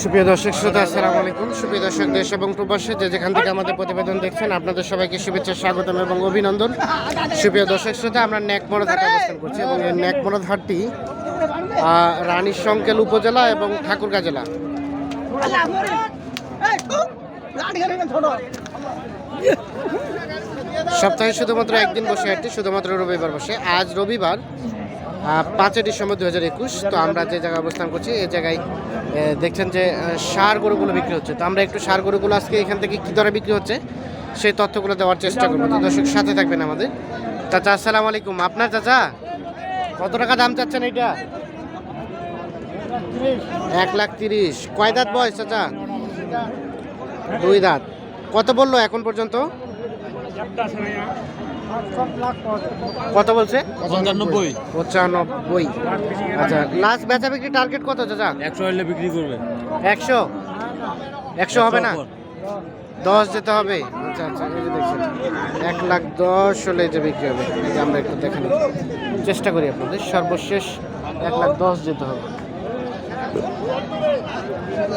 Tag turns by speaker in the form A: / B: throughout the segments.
A: সুপ্রিয় দর্শক শ্রোতা আসসালামু আলাইকুম। সুপ্রিয় দর্শক দেশ এবং প্রবাসে যে যেখান থেকে আমাদের প্রতিবেদন দেখছেন আপনাদের সবাইকে শুভেচ্ছা স্বাগতম এবং অভিনন্দন। সুপ্রিয় দর্শক শ্রোতা আমরা ন্যাকমরদ হাটে অবস্থান করছি এবং এই ন্যাকমরদ হাটটি আহ, রানীর সংকেল উপজেলা এবং ঠাকুরগাঁ জেলা। সপ্তাহে শুধুমাত্র একদিন বসে হাটটি শুধুমাত্র রবিবার বসে। আজ রবিবার পাঁচই ডিসেম্বর দু হাজার একুশ, তো আমরা যে জায়গায় অবস্থান করছি এই জায়গায় দেখছেন যে সার গরুগুলো বিক্রি হচ্ছে। তো আমরা একটু সার গরুগুলো আজকে এখান থেকে কী দরে বিক্রি হচ্ছে, সেই তথ্যগুলো দেওয়ার চেষ্টা করব। তো দর্শক সাথে থাকবেন আমাদের। চাচা, আসসালামু আলাইকুম। আপনার চাচা, কত টাকা দাম চাচ্ছেন এইটা? এক লাখ তিরিশ। কয় দাঁত বয়স চাচা? দুই দাঁত। কত বলল এখন পর্যন্ত? কত বলছে?
B: পঞ্চানব্বই
A: পঁচানব্বই। আচ্ছা লাস্ট বেচা বিক্রি টার্গেট কত চাচা?
B: একশো হলে বিক্রি করবে।
A: একশো? একশো হবে না? দশ যেতে হবে? আচ্ছা আচ্ছা এই যে দেখছেন। এক লাখ দশ হলে যে বিক্রি হবে। এই যে আমরা একটু দেখেন চেষ্টা করি আপনাদের। সর্বশেষ এক লাখ দশ যেতে হবে।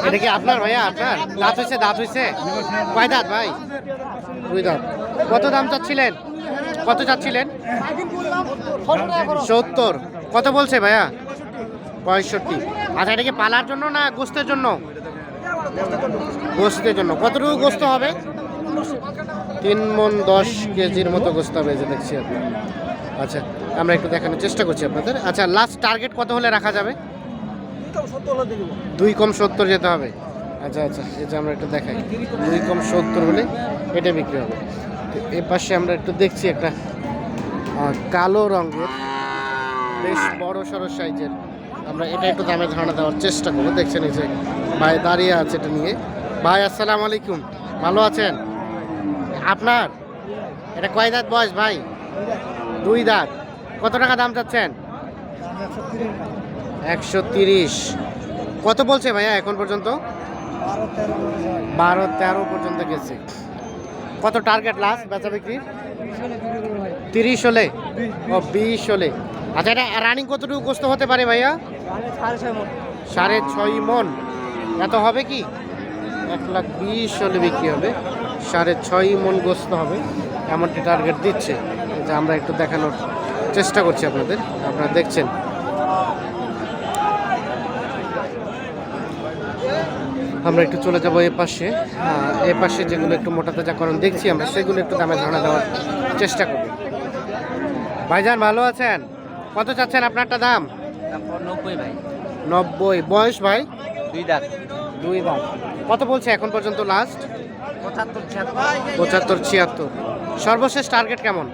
A: এটা কি আপনার ভাইয়া? আপনার? দাঁত হয়েছে দাঁত হয়েছে? কয় দাঁত ভাই? দুই দাঁত। কত দাম চাচ্ছিলেন? কত চাচ্ছিলেন সত্তর। কত বলছে ভাইয়া? পঁয়ষট্টি। আচ্ছা এটা কি পালার জন্য না গোস্তের জন্য? গোস্তের জন্য। কতটুকু গোস্ত হবে? তিন মন দশ কেজির মতো গোস্ত হবে যে দেখছি আপনি। আচ্ছা আমরা একটু দেখানোর চেষ্টা করছি আপনাদের। আচ্ছা লাস্ট টার্গেট কত হলে রাখা যাবে? দুই কম সত্তর যেতে হবে। আচ্ছা আচ্ছা যে আমরা একটু দেখাই। দুই কম সত্তর হলে এটা বিক্রি হবে। এ পাশে আমরা একটু দেখছি একটা কালো রঙের বেশ বড় সড়ো সাইজের। আমরা এটা একটু দামে ধারণা দেওয়ার চেষ্টা করব। দেখছেন এই যে ভাই দাঁড়িয়ে আছে এটা নিয়ে। ভাই, আসসালাম আলাইকুম। ভালো আছেন? আপনার? এটা কয় দাঁত বয়স ভাই? দুই দাঁত। কত টাকা দাম চাচ্ছেন? একশো তিরিশ। কত বলছে ভাইয়া এখন পর্যন্ত? বারো তেরো পর্যন্ত গেছে। কত টার্গেট লাস্ট বেচা বিক্রি? তিরিশ হলে। ও বিশ হলে। আচ্ছা এটা রানিং কতটুকু গোস্ত হতে পারে ভাইয়া? সাড়ে ছয় মন। এত হবে কি? এক লাখ বিশ হলে বিক্রি হবে। সাড়ে ছয় মন গোস্ত হবে। এমনটি টার্গেট দিচ্ছে। যে আমরা একটু দেখানোর চেষ্টা করছি আপনাদের। আপনারা দেখছেন। আমরা একটু চলে যাব এ পাশে। এ পাশে যেগুলো একটু মোটা তাজাকরণ দেখছি আমরা সেগুলো একটু দামে ধারণা দেওয়ার চেষ্টা করব। ভাইজান ভালো আছেন? কত চাচ্ছেন আপনারটা দাম?
B: নব্বই ভাই।
A: নব্বই। বয়স ভাই?
B: দুই দাঁত।
A: দুই দাম কত বলছে এখন পর্যন্ত লাস্ট
B: পঁচাত্তর ছিয়াত্তর।
A: সর্বশেষ টার্গেট কেমন?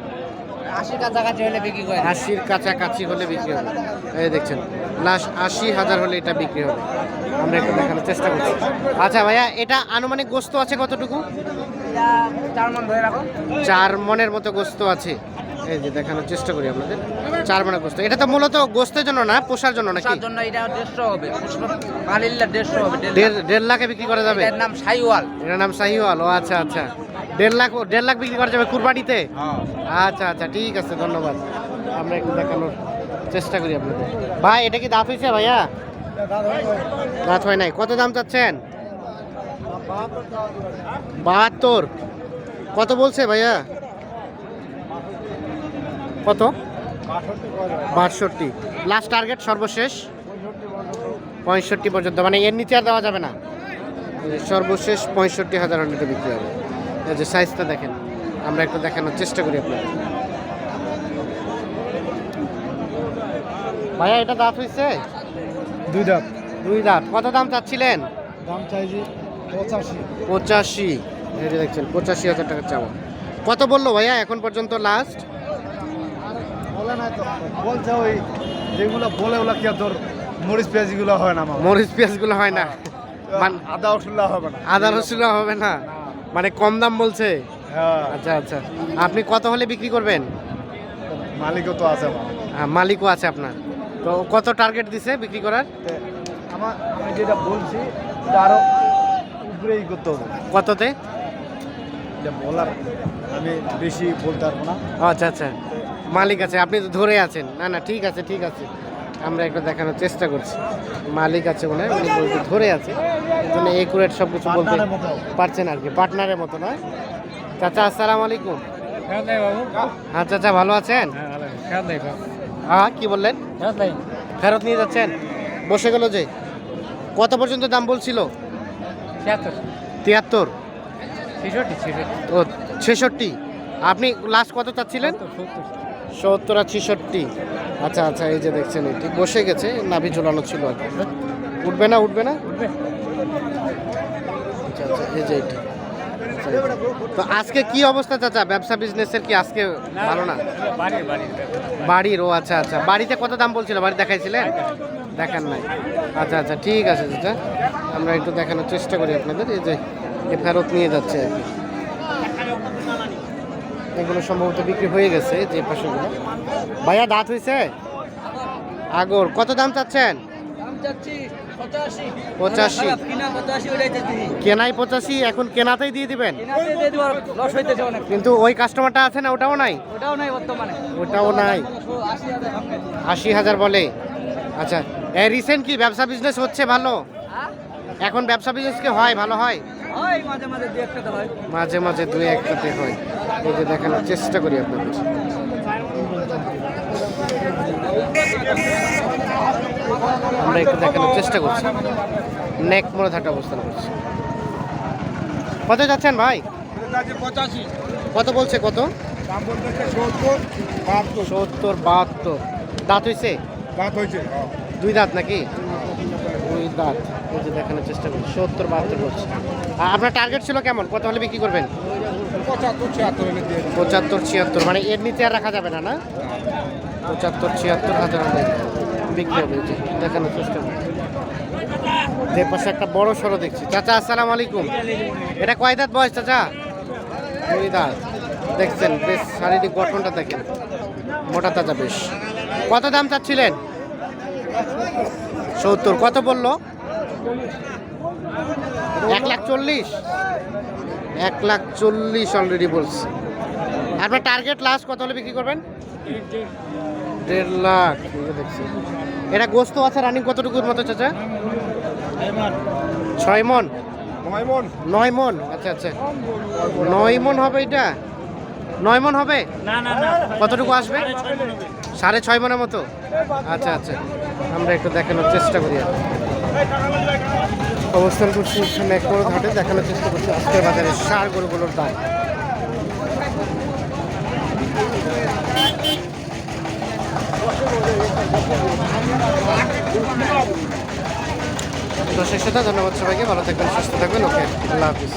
B: আশি কাছাকাছি হলে বিক্রি করে
A: আশির কাছাকাছি হলে বিক্রি হবে। এই দেখছেন লাস্ট আশি হাজার হলে এটা বিক্রি হবে। আমরা একটু দেখানোর চেষ্টা করছি। আচ্ছা ভাইয়া এটা আনুমানিক গোস্ত আছে কতটুকু?
B: চার মান
A: মনের মতো গোস্ত আছে। এই যে দেখানোর চেষ্টা করি আপনাদের। চার মনের গোস্ত। এটা তো মূলত গোস্তের জন্য না পোষার জন্য নাকি?
B: জন্য এটা হবে। দেড়
A: লাখে। বিক্রি করা যাবে?
B: এর নাম সাইওয়াল।
A: এটার নাম শাহিওয়াল ও আচ্ছা আচ্ছা। দেড় লাখ দেড় লাখ বিক্রি করা যাবে কুরবানিতে? আচ্ছা আচ্ছা ঠিক আছে ধন্যবাদ। আমরা একটু দেখানোর চেষ্টা করি আপনাদের। ভাই এটা কি দাঁত ভাইয়া? দাঁত হয় নাই। কত দাম চাচ্ছেন? বাহাত্তর। কত বলছে ভাইয়া? কত? বাষট্টি। লাস্ট টার্গেট সর্বশেষ? পঁয়ষট্টি পর্যন্ত। মানে এর নিচে আর দেওয়া যাবে না। সর্বশেষ পঁয়ষট্টি হাজার হলে বিক্রি হবে। এই যে সাইজটা দেখেন। আমরা একটু দেখানোর চেষ্টা করি আপনার ভাইয়া, এটা দাঁত হয়েছে
C: দুই দাঁত।
A: দুই দাঁত। কত দাম চাচ্ছিলেন?
C: দাম চাইছি পঁচাশি।
A: পঁচাশি। এই যে দেখছেন পঁচাশি হাজার টাকা চাওয়া। কত বলল ভাইয়া এখন পর্যন্ত লাস্ট
C: বলে না তো। বলছে ওই যেগুলো বলে ওগুলো কি তোর মরিচ পেঁয়াজিগুলো হয় না
A: মরিচ পেঁয়াজগুলো হয় না। মান-
C: আদা ওষুধ হবে না।
A: আদা রসুন হবে না? মানে কম দাম বলছে?
C: হ্যাঁ।
A: আচ্ছা আচ্ছা। আপনি কত হলে বিক্রি করবেন?
C: মালিকও তো আছে
A: হ্যাঁ, মালিকও আছে আপনার। তো কত টার্গেট দিছে বিক্রি করার?
C: আমার আমি যেটা বলছি এটা আরও উপরেই করতে হবে।
A: কততে?
C: বলার আমি বেশি বলতে পারব না।
A: আচ্ছা আচ্ছা। মালিক আছে আপনি তো ধরে আছেন। না না ঠিক আছে ঠিক আছে। আমরা একটু দেখানোর চেষ্টা করছি। মালিক আছে মনে হয় উনি বলতে ধরে আছে। জন্য একুরেট সব কিছু বলতে পারছেন আর কি পার্টনারের মতো নয়। চাচা আসসালামু আলাইকুম। হ্যাঁ চাচা ভালো আছেন? হ্যাঁ কি বললেন? ফেরত ফেরত নিয়ে যাচ্ছেন? বসে গেল যে। কত পর্যন্ত দাম বলছিল? তিয়াত্তর। ও ছেষট্টি। আপনি লাস্ট কত চাচ্ছিলেন? সত্তর আর ছেষট্টি। আচ্ছা আচ্ছা এই যে দেখছেন এটি। বসে গেছে নাভি ঝোলানো ছিল আর কি। উঠবে না উঠবে না? উঠবে। আচ্ছা আচ্ছা এই যে এটি। তো আজকে কি অবস্থা চাচা? ব্যবসা বিজনেসের কি আজকে ভালো না? বাড়ির ও আচ্ছা আচ্ছা। বাড়িতে কত দাম বলছিল? বাড়ি দেখাইছিলেন? দেখান নাই। আচ্ছা আচ্ছা ঠিক আছে চাচা। আমরা একটু দেখানোর চেষ্টা করি আপনাদের। এই যে এ ফেরত নিয়ে যাচ্ছে আর কি। এগুলো সম্ভবত বিক্রি হয়ে গেছে যে পাশেগুলো। ভাইয়া দাঁত হয়েছে আগর। কত দাম চাচ্ছেন? পঁচাশি। কেনাই পঁচাশি এখন কেনাতেই দিয়ে দিবেন? কিন্তু ওই কাস্টমারটা আছে না ওটাও নাই?
B: ওটাও নাই বর্তমানে।
A: ওটাও নাই। আশি হাজার বলে? আচ্ছা রিসেন্ট কি ব্যবসা বিজনেস হচ্ছে ভালো? এখন ব্যবসা বিজনেস কি হয় ভালো হয়?
B: হয়।
A: মাঝে মাঝে দুই একটাতে হয়। এই যে দেখানোর চেষ্টা করি আপনাদের। আমরা একটু দেখানোর চেষ্টা করছি। নেক মোড়ে থাকা অবস্থান করছি। কত যাচ্ছেন ভাই? কত বলছে কত?
C: সত্তর, বাহাত্তর।
A: দাঁত হয়েছে দুই দাঁত নাকি? দুই দাঁত। এই দেখানোর চেষ্টা করছি। সত্তর, বাহাত্তর বলছে। আপনার টার্গেট ছিল কেমন? কত হলে বিক্রি করবেন?
C: পঁচাত্তর, ছিয়াত্তর।
A: মানে এর নিচে আর রাখা যাবে না না? পঁচাত্তর, ছিয়াত্তর, হাজার বিক্রি হবে যে দেখানোর চেষ্টা যে পাশে একটা বড় সড়ো দেখছি। চাচা, আসসালামু আলাইকুম। এটা কয় দাঁত বয়স, চাচা? দুই দাঁত। দেখছেন, বেশ শারীরিক গঠনটা দেখেন। মোটা তাজা বেশ। কত দাম চাচ্ছিলেন? সত্তর। কত বলল? এক লাখ চল্লিশ? এক লাখ চল্লিশ অলরেডি বলছে। আপনার টার্গেট লাস্ট কত হলে বিক্রি করবেন? দেড় লাখ দেখছি। এটা গোস্ত আছে রানিং কতটুকুর মতো চাচা? ছয় মন।
C: নয় মন।
A: নয় মন আচ্ছা আচ্ছা। নয় মন হবে এটা? নয় মন হবে?
B: না না না।
A: কতটুকু আসবে? সাড়ে ছয় মনের মতো? আচ্ছা আচ্ছা। আমরা একটু দেখানোর চেষ্টা করি। অবস্থান করছি এখানে এক ঘাটে দেখানোর চেষ্টা করছি আজকের বাজারে সার গরুগুলোর দাম। দর্শক শ্রোতা ধন্যবাদ সবাইকে ভালো থাকবেন সুস্থ থাকবেন ওকে আল্লাহ হাফিজ।